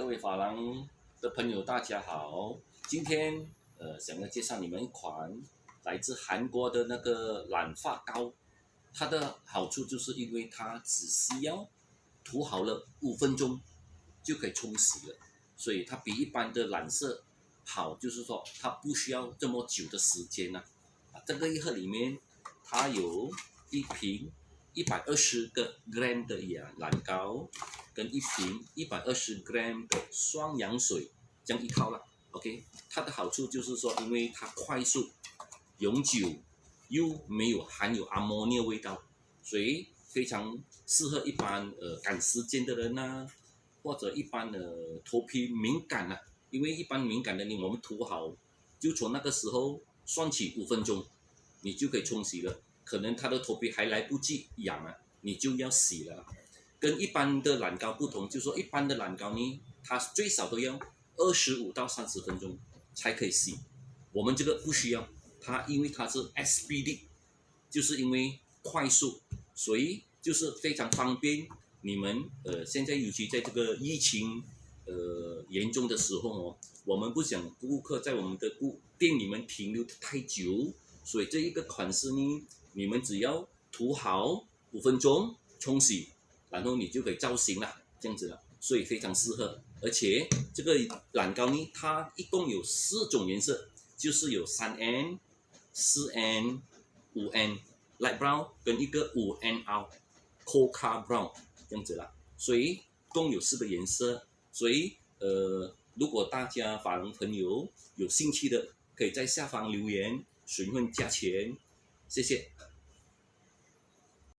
各位法郎的朋友，大家好。今天呃，想要介绍你们一款来自韩国的那个染发膏。它的好处就是因为它只需要涂好了五分钟就可以冲洗了，所以它比一般的染色好，就是说它不需要这么久的时间呢。啊，这个一盒里面它有一瓶。一百二十个 gram 的染染膏，跟一瓶一百二十 gram 的双氧水，这样一套了。OK，它的好处就是说，因为它快速、永久，又没有含有阿莫尼味道，所以非常适合一般呃赶时间的人呐，或者一般的头皮敏感呐。因为一般敏感的你，我们涂好，就从那个时候算起五分钟，你就可以冲洗了。可能他的头皮还来不及痒啊，你就要洗了。跟一般的染膏不同，就是说一般的染膏呢，它最少都要二十五到三十分钟才可以洗。我们这个不需要，它因为它是 SBD，就是因为快速，所以就是非常方便。你们呃，现在尤其在这个疫情呃严重的时候哦，我们不想顾客在我们的顾店里面停留太久，所以这一个款式呢。你们只要涂好五分钟冲洗，然后你就可以造型了，这样子了，所以非常适合。而且这个染膏呢，它一共有四种颜色，就是有三 N、四 N、五 N light brown 跟一个五 N R coca brown 这样子了，所以共有四个颜色。所以呃，如果大家法人朋友有兴趣的，可以在下方留言询问价钱，谢谢。